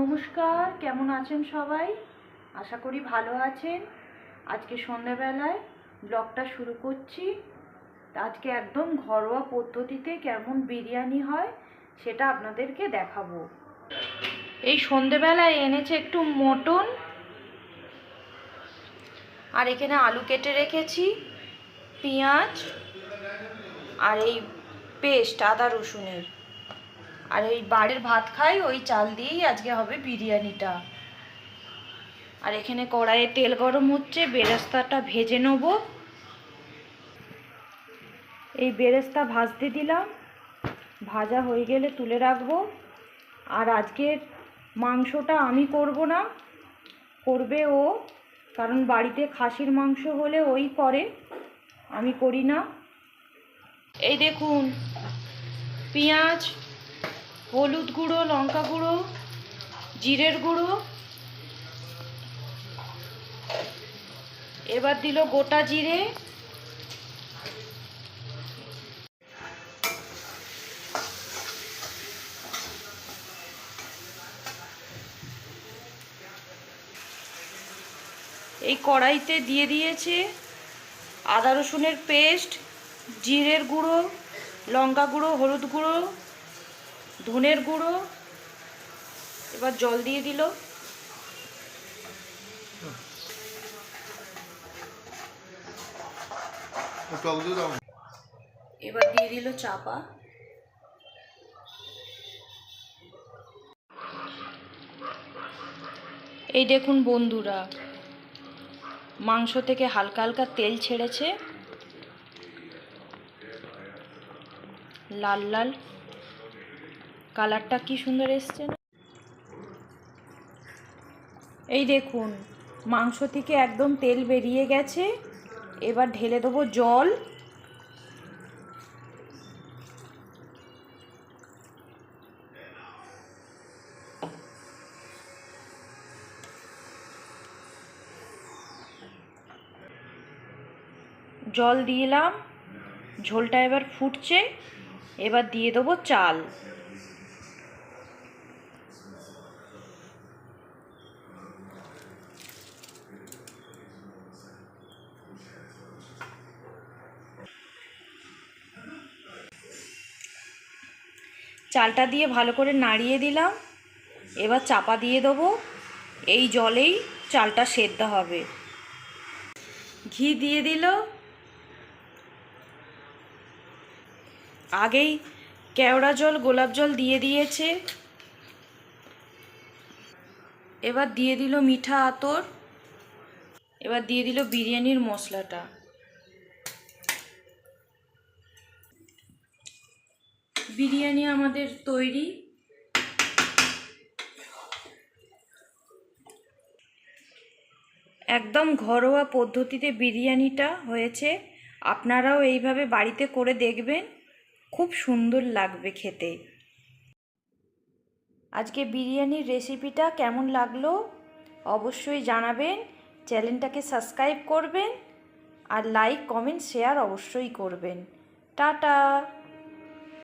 নমস্কার, কেমন আছেন সবাই? আশা করি ভালো আছেন। আজকে সন্ধ্যাবেলায় ব্লগটা শুরু করছি। আজকে একদম ঘরোয়া পদ্ধতিতে কেমন বিরিয়ানি হয় সেটা আপনাদেরকে দেখাবো। এই সন্ধেবেলায় এনেছে একটু মটন আর এখানে আলু কেটে রেখেছি, পেঁয়াজ আর এই পেস্ট, আদা রসুনের। আর এই বাড়ির ভাত খাই, ওই চাল দিয়েই আজকে হবে বিরিয়ানিটা। আর এখানে কড়াইয়ে তেল গরম হচ্ছে, বেরেস্তাটা ভেজে নেব। এই বেরেস্তা ভাজতে দিলাম, ভাজা হয়ে গেলে তুলে রাখব। আর আজকের মাংসটা আমি করব না, করবে ও, কারণ বাড়িতে খাসির মাংস হলে ওই করে, আমি করি না। এই দেখুন, পেঁয়াজ হলুদ গুঁড়ো, লঙ্কা গুঁড়ো, জিরের গুঁড়ো। এবার দিল গোটা জিরে। এই কড়াইতে দিয়ে দিয়েছে আদা রসুনের পেস্ট, জিরের গুঁড়ো, লঙ্কা গুঁড়ো, হলুদ গুঁড়ো। ধনের গুঁড়ো এবার জল দিয়ে দিল। এবার দিয়ে দিল চাপা এই দেখুন বন্ধুরা মাংস থেকে হালকা হালকা তেল ছেড়েছে। লাল লাল কালারটা কি সুন্দর এসছে না? এই দেখুন, মাংস থেকে একদম তেল বেরিয়ে গেছে। এবার ঢেলে দেবো জল। জল দিলাম ঝোলটা এবার ফুটছে। এবার দিয়ে দেবো চাল। চালটা দিয়ে ভালো করে নাড়িয়ে দিলাম। এবার চাপা দিয়ে দেবো। এই জলেই চালটা সেদ্ধ হবে। ঘি দিয়ে দিল। আগেই কেওড়া জল, গোলাপ জল দিয়ে দিয়েছে। এবার দিয়ে দিল মিঠা আতর। এবার দিয়ে দিল বিরিয়ানির মশলাটা। বিরিয়ানি আমাদের তৈরি। একদম ঘরোয়া পদ্ধতিতে বিরিয়ানিটা হয়েছে। আপনারাও এইভাবে বাড়িতে করে দেখবেন। খুব সুন্দর লাগবে খেতে। আজকে বিরিয়ানির রেসিপিটা কেমন লাগল অবশ্যই জানাবেন। চ্যানেলটাকে সাবস্ক্রাইব করবেন আর লাইক, কমেন্ট, শেয়ার অবশ্যই করবেন। টাটা!